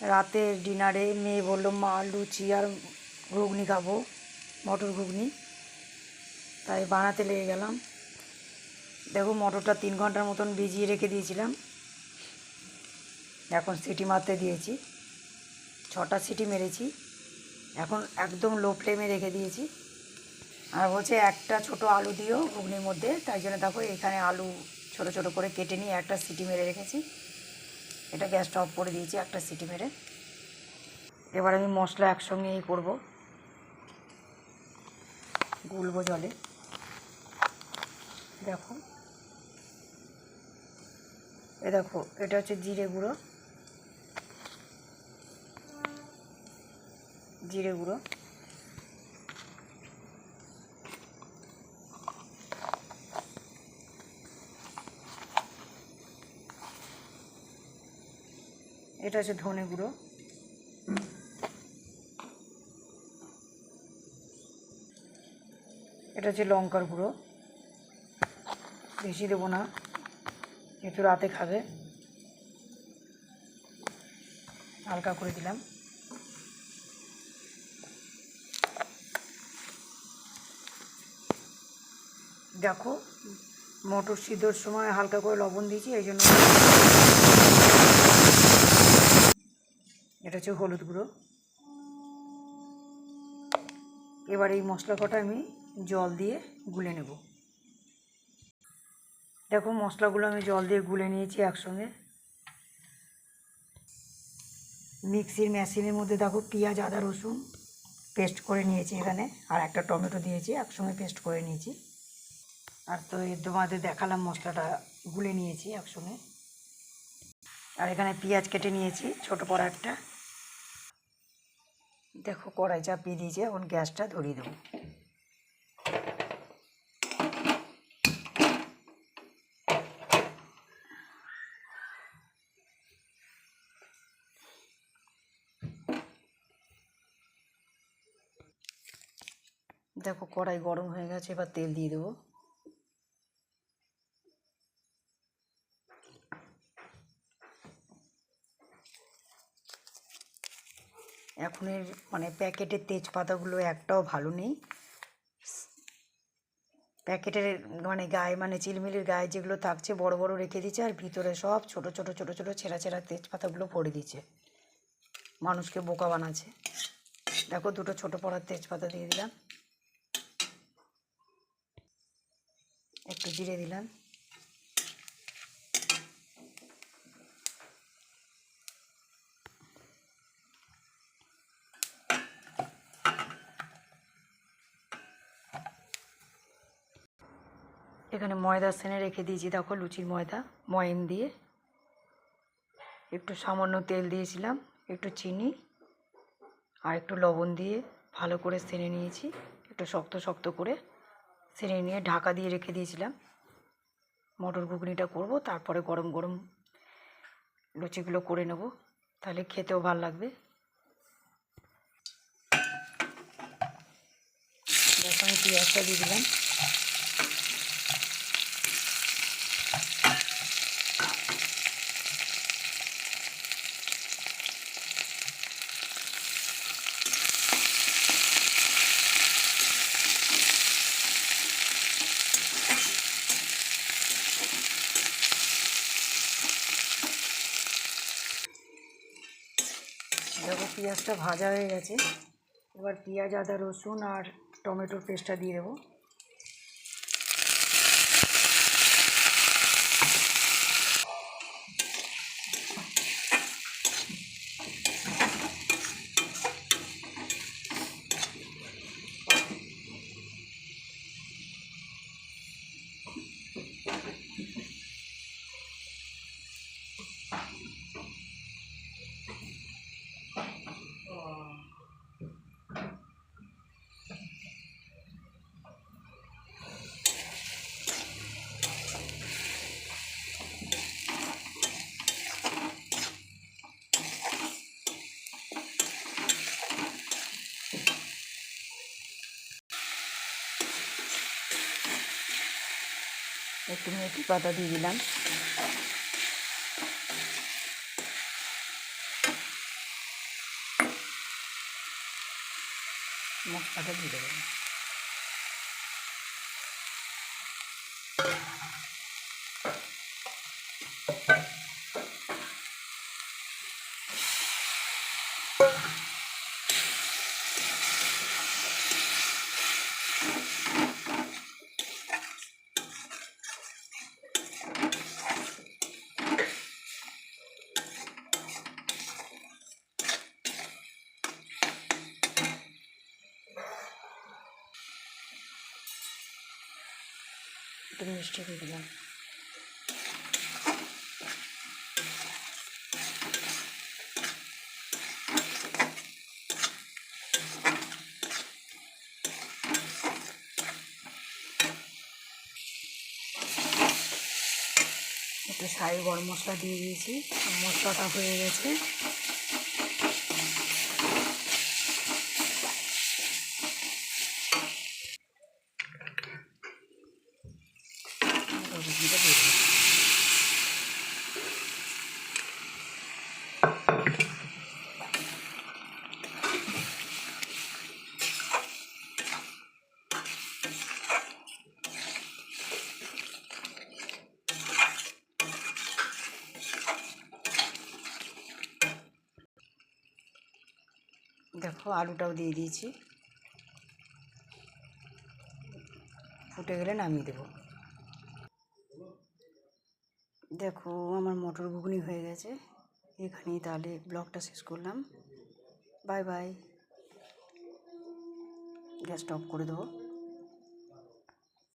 রাতের ডিনারে মেয়ে বলল, মা, লুচি আর ঘুগনি খাব। মটর ঘুগনি। তাই বানাতে লেগে গেলাম। দেখো, মটরটা তিন ঘণ্টার মতন ভিজিয়ে রেখে দিয়েছিলাম। এখন সিটি মারতে দিয়েছি। ছটা সিটি মেরেছি। এখন একদম লো ফ্লেমে রেখে দিয়েছি। আর বলছে, একটা ছোট আলু দিও ঘুগনির মধ্যে। তাই জন্য দেখো, এখানে আলু ছোট ছোট করে কেটে নিয়ে একটা সিটি মেরে রেখেছি। এটা গ্যাসটা অফ করে দিয়েছি, একটা সিটি মেরে এবার আমি মশলা একসঙ্গে এই করব। গুলবো জলে। দেখো। এ দেখো, এটা হচ্ছে জিরে গুঁড়ো। জিরে গুঁড়ো। এটা হচ্ছে ধনে গুঁড়ো। এটা হচ্ছে লঙ্কার গুঁড়ো। বেশি দেবো না একটু রাতে খাবে। হালকা করে দিলাম। দেখো, মটর সিদ্ধর সময় হালকা করে লবণ দিয়েছি, এই জন্য এটা হচ্ছে হলুদ গুঁড়ো। এবার এই মশলা কটা আমি জল দিয়ে গুলে নেব। দেখো মশলাগুলো আমি জল দিয়ে গুলে নিয়েছি একসঙ্গে। মিক্সির মেশিনের মধ্যে দেখো পেঁয়াজ, আদা, রসুন পেস্ট করে নিয়েছি এখানে, আর একটা টমেটো দিয়েছি, একসঙ্গে পেস্ট করে নিয়েছি। আর তো এর তোমাদের দেখালাম মশলাটা, গুলে নিয়েছি একসঙ্গে। আর এখানে পেঁয়াজ কেটে নিয়েছি, ছোটো বড় একটা। দেখো কড়াই চাপিয়ে দিয়েছি, এখন গ্যাসটা ধরিয়ে দেবো। দেখো কড়াই গরম হয়ে গেছে, এবার তেল দিয়ে দেবো। এখনের মানে প্যাকেটের তেজপাতাগুলো একটাও ভালো নেই। প্যাকেটের মানে গায়ে মানে চিলমিলির গায়ে যেগুলো থাকছে বড় বড় রেখে দিচ্ছে আর ভিতরে সব ছোট ছোট ছোট ছোট ছেঁড়া ছেঁড়া তেজপাতাগুলো ভরে দিচ্ছে মানুষকে বোকা বানাচ্ছে। দেখো দুটো ছোট পড়ার তেজপাতা দিয়ে দিলাম। একটু জিরে দিলাম। এখানে ময়দা সেনে রেখে দিয়েছি, দেখো লুচির ময়দা, ময়ন দিয়ে। একটু সামান্য তেল দিয়েছিলাম, একটু চিনি আর একটু লবণ দিয়ে ভালো করে সেনে নিয়েছি, একটু শক্ত শক্ত করে সেনে নিয়ে ঢাকা দিয়ে রেখে দিয়েছিলাম। মটর ঘুগনিটা করব, তারপরে গরম গরম লুচিগুলো করে নেব, তাহলে খেতেও ভালো লাগবে। দেখো আমি পেঁয়াজটা দিয়ে দিলাম দেখো পেঁয়াজটা ভাজা হয়ে গেছে। এবার পেঁয়াজ আদা রসুন আর টমেটোর পেস্টটা দিয়ে দেবো। একটু মেথি পাতা দিয়ে দিলাম মশলাটা দিয়ে দেবো একটু মিষ্টি দিয়ে দিলাম একটু সাই গরম মশলা দিয়ে দিয়েছি। মশলাটা হয়ে গেছে রসুনটা দিয়ে দিলাম। দেখো, আলুটাও দিয়ে দিয়েছি। ফুটে গেলে নামিয়ে দেবো। দেখো, আমার মটর ঘুগনি হয়ে গেছে। এখানেই তাহলে ব্লগটা শেষ করলাম। Bye bye. গ্যাসটা অফ করে দেবো।